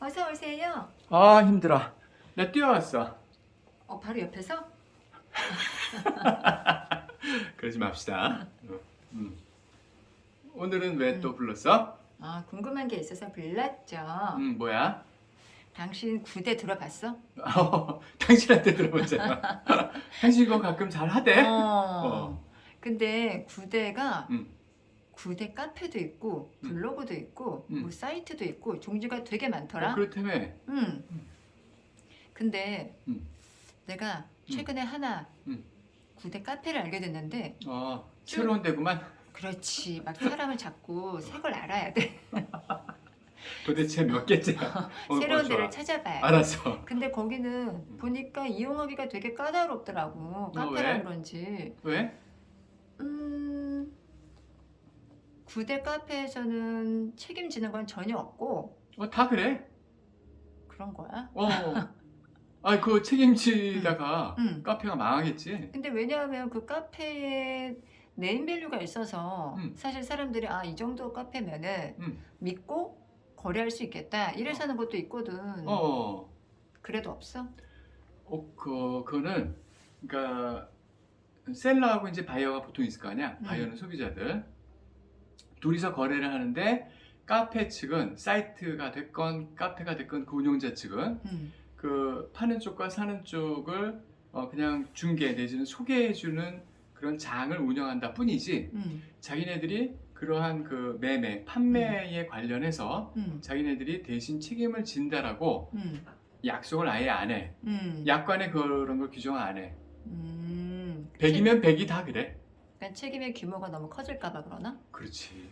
어서 오세요. 아 힘들어. 나 뛰어왔어. 어, 바로 옆에서? 그러지 맙시다. 어, 음. 오늘은 왜 또 불렀어? 아, 궁금한 게 있어서 불렀죠. 음 뭐야? 당신 구대 들어봤어? 어, 당신한테 들어보잖아. 당신 이거 가끔 잘 하대. 어. 근데 구대가 음. 구대 카페도 있고 음. 블로그도 있고 음. 뭐 사이트도 있고 종류가 되게 어, 많더라. 그렇다며. 응. 근데 음. 내가 최근에 하나 음. 구대 카페를 알게 됐는데 어 새로운 데구만. 그렇지 막 사람을 자꾸 새걸 알아야 돼 도대체 몇 개째야? 어, 새로운 어, 좋아. 데를 찾아봐야 돼 알았어. 근데 거기는 보니까 이용하기가 되게 까다롭더라고 너 카페라 왜? 그런지 왜? 음 구대 카페에서는 책임지는 건 전혀 없고 어 다 그래. 그런 거야 어. 아 그 책임지다가 음. 카페가 망하겠지. 근데 왜냐하면 그 카페에 네임밸류가 있어서 음. 사실 사람들이 아 이 정도 카페면은 음. 믿고 거래할 수 있겠다 이래서 하는 것도 있거든 어. 그래도 없어? 어, 그, 그거는, 그러니까, 셀러하고 이제 바이어가 보통 있을 거 아니야? 음. 바이어는 소비자들. 둘이서 거래를 하는데, 카페 측은, 사이트가 됐건, 카페가 됐건, 그 운영자 측은, 음. 그, 파는 쪽과 사는 쪽을, 어, 그냥 중개 내지는 소개해주는 그런 장을 운영한다 뿐이지, 음. 자기네들이 그러한 그 매매, 판매에 관련해서 음. 자기네들이 대신 책임을 진다라고 음. 약속을 아예 안 해. 음. 약관에 그런 걸 규정 안 해. 음. 100이면 100이 다 그래. 그러니까 책임의 규모가 너무 커질까봐 그러나? 그렇지.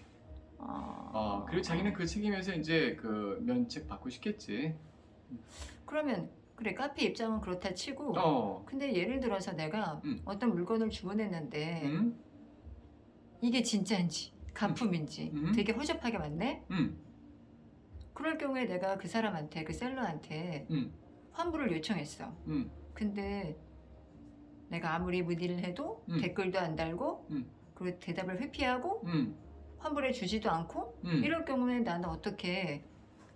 어. 어, 그리고 자기는 그 책임에서 이제 그 면책 받고 싶겠지. 그러면 그래 카페 입장은 그렇다 치고 어. 근데 예를 들어서 내가 음. 어떤 물건을 주문했는데 음? 이게 진짜인지 가품인지 음. 되게 허접하게 왔네? 음. 그럴 경우에 내가 그 사람한테 그 셀러한테 음. 환불을 요청했어. 음. 근데 내가 아무리 문의를 해도 음. 댓글도 안 달고 음. 그리고 대답을 회피하고 음. 환불해 주지도 않고 음. 이럴 경우에 나는 어떻게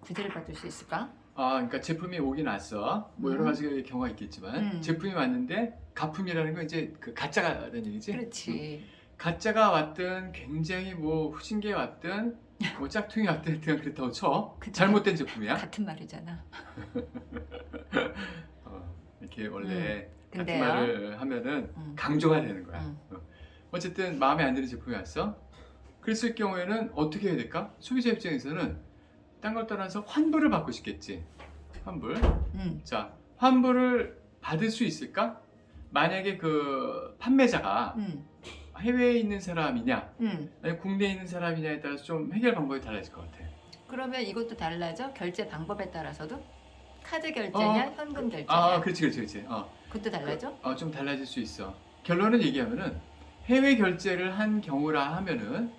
구제를 받을 수 있을까? 아, 그러니까 제품이 오긴 왔어. 뭐 여러 음. 가지 경우가 있겠지만 음. 제품이 왔는데 가품이라는 건 이제 그 가짜라는 얘기지. 음. 그렇지. 가짜가 왔든 굉장히 뭐 후진기에 왔든 뭐 짝퉁이 왔든 그냥 그렇다고 쳐. 잘못된 제품이야. 같은 말이잖아. 어, 이렇게 원래 같은 근데요. 말을 하면은 음. 강조가 되는 거야. 음. 어. 어쨌든 마음에 안 드는 제품이 왔어. 그랬을 경우에는 어떻게 해야 될까? 소비자 입장에서는 딴 걸 떠나서 환불을 받고 싶겠지. 환불. 음. 자, 환불을 받을 수 있을까? 만약에 그 판매자가 음. 해외에 있는 사람이냐, 음. 아니면 국내에 있는 사람이냐에 따라서 좀 해결 방법이 달라질 것 같아. 그러면 이것도 달라져? 결제 방법에 따라서도? 카드 결제냐, 어. 현금 결제냐? 아, 그렇지, 그렇지, 그렇지. 어, 그것도 달라져? 어, 좀 달라질 수 있어. 결론을 얘기하면은 해외 결제를 한 경우라 하면은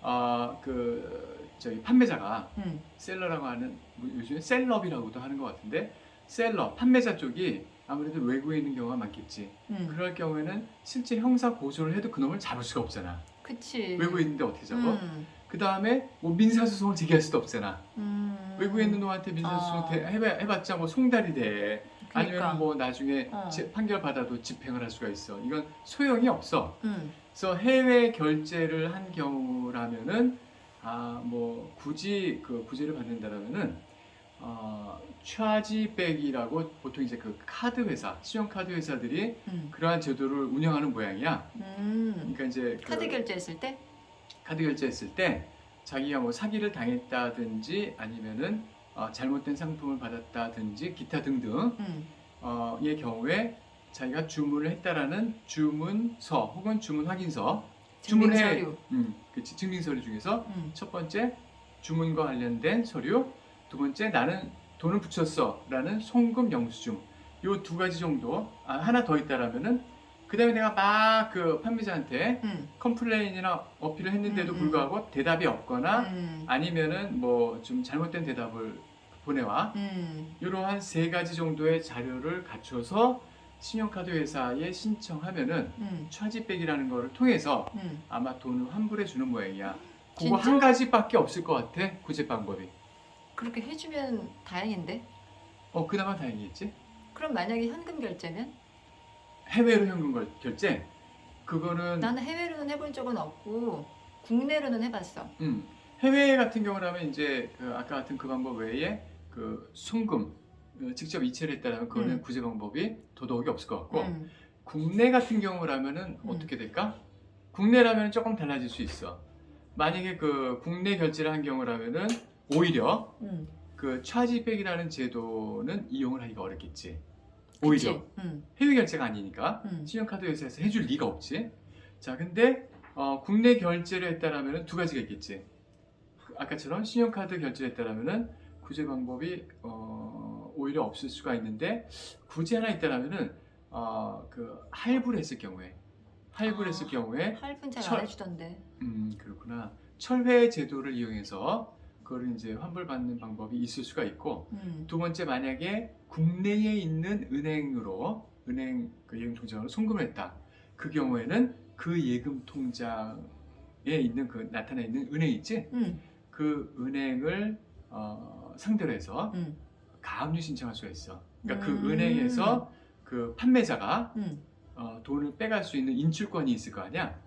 어, 그 저기 판매자가 음. 셀러라고 하는 뭐 요즘에 셀럽이라고도 하는 것 같은데 셀러 판매자 쪽이 아무래도 외국에 있는 경우가 많겠지. 음. 그럴 경우에는 실제 형사 고소를 해도 그놈을 잡을 수가 없잖아. 그치. 외국에 있는데 어떻게 잡아? 음. 그 다음에 뭐 민사소송을 제기할 수도 없잖아. 음. 외국에 있는 놈한테 민사소송 어. 대- 해봐, 해봤자 뭐 송달이 돼. 그러니까. 아니면 뭐 나중에 어. 지- 판결 받아도 집행을 할 수가 있어. 이건 소용이 없어. 음. 그래서 해외 결제를 한 경우라면은 아 뭐 굳이 그 구제를 받는다라면은 어, 차지백이라고 보통 이제 그 카드 회사, 신용카드 회사들이 음. 그러한 제도를 운영하는 모양이야. 음. 그러니까 이제 그 카드 결제했을 때? 카드 결제했을 때 자기가 뭐 사기를 당했다든지 아니면은 어, 잘못된 상품을 받았다든지 기타 등등 음. 어, 의 경우에 자기가 주문을 했다라는 주문서 혹은 주문 확인서 주문해-. 음, 그치 증빙 서류 중에서 음. 첫 번째 주문과 관련된 서류, 두 번째 나는 돈을 붙였어라는 송금 영수증 요 두 가지 정도 아, 하나 더 있다라면은 그다음에 내가 막 그 판매자한테 음. 컴플레인이나 어필을 했는데도 음, 음. 불구하고 대답이 없거나 음. 아니면은 뭐 좀 잘못된 대답을 보내와 음. 이러한 세 가지 정도의 자료를 갖춰서 신용카드 회사에 신청하면은 음. 차지백이라는 거를 통해서 음. 아마 돈을 환불해 주는 모양이야. 그거 진짜? 한 가지밖에 없을 것 같아 구제 방법이. 그렇게 해주면 다행인데. 어 그나마 다행이겠지. 그럼 만약에 현금 결제면? 해외로 현금 걸- 결제 그거는 나는 해외로는 해본 적은 없고 국내로는 해봤어. 음, 해외 같은 경우라면 이제 그 아까 같은 그 방법 외에 그 송금 어, 직접 이체를 했다면 그거는 음. 구제 방법이 더더욱이 없을 것 같고 음. 국내 같은 경우라면은 음. 어떻게 될까? 국내라면 조금 달라질 수 있어. 만약에 그 국내 결제를 한 경우라면은 오히려 음. 그 차지백이라는 제도는 이용을 하기가 어렵겠지. 오히려? 음. 해외 결제가 아니니까 음. 신용카드 회사에서 해줄 리가 없지. 자, 근데 어, 국내 결제를 했다라면은 두 가지가 있겠지. 아까처럼 신용카드 결제를 했다라면은 구제 방법이 어, 오히려 없을 수가 있는데 굳이 하나 있다라면은 어, 그 할부를 했을 경우에 할부를 했을 아. 경우에 할분 잘 철- 안 해주던데. 음 그렇구나 철회 제도를 이용해서 그걸 이제 환불받는 방법이 있을 수가 있고 음. 두 번째 만약에 국내에 있는 은행으로 은행 그 예금 통장으로 송금을 했다. 그 경우에는 그 예금 통장에 있는 그 나타나 있는 은행 있지? 음. 그 은행을 어, 상대로 해서 음. 가압류 신청할 수가 있어. 그러니까 음. 그 은행에서 그 판매자가 음. 어, 돈을 빼갈 수 있는 인출권이 있을 거 아니야?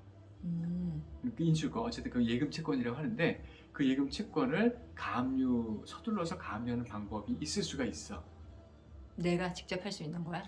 음. 그 인출권 어쨌든 그 예금 채권이라고 하는데 그 예금 채권을 가압류 서둘러서 가압류하는 방법이 있을 수가 있어. 내가 직접 할 수 있는 거야?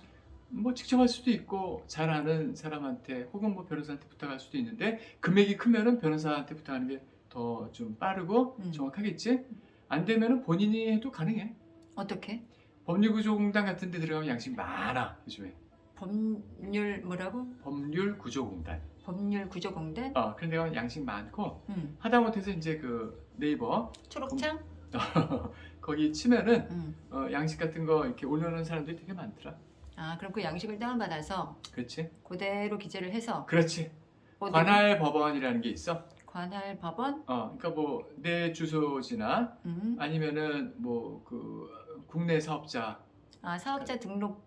뭐 직접 할 수도 있고 잘 아는 사람한테 혹은 뭐 변호사한테 부탁할 수도 있는데 금액이 크면은 변호사한테 부탁하는 게 더 좀 빠르고 음. 정확하겠지. 안 되면은 본인이 해도 가능해. 어떻게? 법률구조공단 같은 데 들어가면 양식 많아 요즘에. 법률 뭐라고? 법률구조공단. 법률 구조공단? 어 그런 데 가면 양식 많고 음. 하다못해서 이제 그 네이버 초록창? 거기 치면은 음. 어, 양식 같은 거 이렇게 올려놓은 사람들이 되게 많더라. 아 그럼 그 양식을 다운받아서 그렇지? 그대로 기재를 해서 그렇지. 어디- 관할 법원이라는 게 있어. 관할 법원? 어, 그러니까 뭐 내 주소지나 음. 아니면은 뭐 그 국내 사업자 아 사업자 등록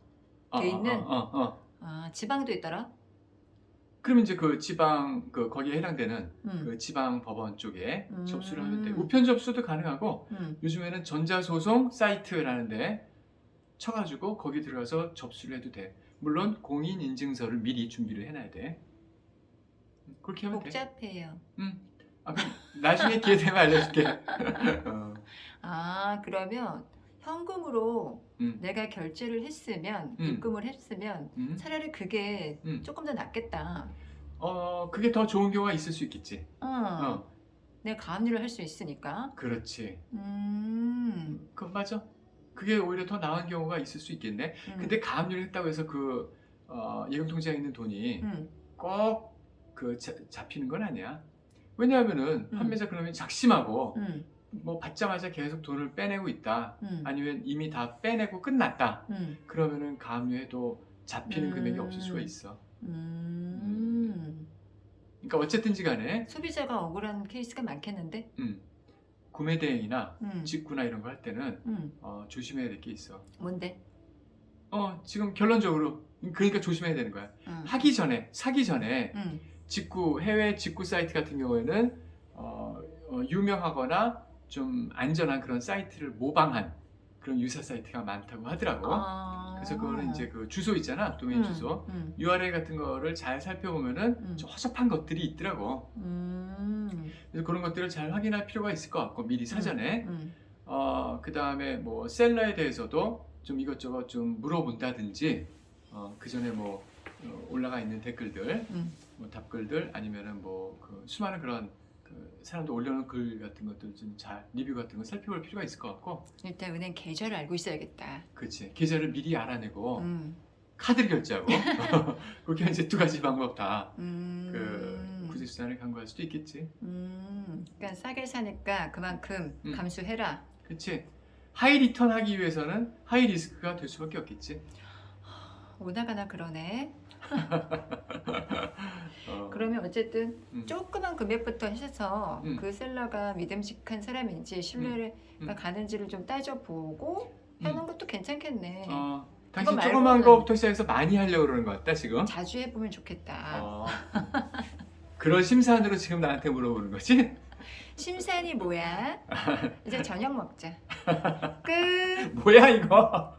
어, 돼 어, 있는? 어, 어, 어. 아 지방도 있더라? 그럼 이제 그 지방 그 거기에 해당되는 음. 그 지방 법원 쪽에 음. 접수를 하면 돼. 우편 접수도 가능하고 음. 요즘에는 전자소송 사이트라는데 쳐가지고 거기 들어가서 접수를 해도 돼. 물론 공인 인증서를 미리 준비를 해놔야 돼. 그렇게 하면 돼. 복잡해요. 아, 그럼 나중에 기회 되면 알려줄게. 어, 아 그러면 현금으로 음, 내가 결제를 했으면 음. 입금을 했으면 음. 차라리 그게 음. 조금 더 낫겠다. 어, 그게 더 좋은 경우가 있을 수 있겠지. 어. 어, 내가 가압류를 할 수 있으니까. 그렇지. 음. 그 맞아. 그게 오히려 더 나은 경우가 있을 수 있겠네. 음. 근데 가압류를 했다고 해서 그 어, 예금 통장에 있는 돈이 음. 꼭그 잡히는 건 아니야. 왜냐하면은 음. 판매자 그러면 작심하고 음. 뭐 받자마자 계속 돈을 빼내고 있다. 음. 아니면 이미 다 빼내고 끝났다. 음. 그러면은 가압류해도 잡히는 음. 금액이 없을 수가 있어. 음. 그러니까 어쨌든지 간에 소비자가 억울한 케이스가 많겠는데. 음, 구매 대행이나 음. 직구나 이런 거 할 때는 음. 어, 조심해야 될 게 있어. 뭔데? 어, 지금 결론적으로 그러니까 조심해야 되는 거야. 음. 하기 전에 사기 전에 음. 직구 해외 직구 사이트 같은 경우에는 어, 어, 유명하거나 좀 안전한 그런 사이트를 모방한 그런 유사 사이트가 많다고 하더라고. 아. 그래서 그거는 이제 그 주소 있잖아 도메인 음. 주소 음. URL 같은 거를 잘 살펴보면은 음. 좀 허접한 것들이 있더라고. 음. 그래서 그런 것들을 잘 확인할 필요가 있을 것 같고 미리 사전에 음. 어, 그 다음에 뭐 셀러에 대해서도 좀 이것저것 좀 물어본다든지 어, 그 전에 뭐 어, 올라가 있는 댓글들, 음. 뭐 답글들 아니면은 뭐 그 수많은 그런 그 사람들 올려놓은 글 같은 것들 좀 잘 리뷰 같은 거 살펴볼 필요가 있을 것 같고, 일단 은행 계좌를 알고 있어야겠다. 그렇지 계좌를 미리 알아내고 음. 카드를 결제하고 그렇게 이제 두 가지 방법 다그 음. 구제 수단을 강구할 수도 있겠지. 음. 그러니까 싸게 사니까 그만큼 음. 감수해라. 그렇지. 하이 리턴 하기 위해서는 하이 리스크가 될 수밖에 없겠지. 오나가나 그러네. 어, 그러면 어쨌든 음. 조그만 금액부터 해서 음. 그 셀러가 믿음직한 사람인지 신뢰가 음. 가는지를 좀 따져보고 하는 것도 괜찮겠네. 어, 당신 조그만 거부터 시작해서 많이 하려고 그러는 것 같다 지금. 자주 해보면 좋겠다. 어. 그런 심사한으로 지금 나한테 물어보는 거지? 심산이 뭐야? 이제 저녁 먹자. 끝. 뭐야 이거?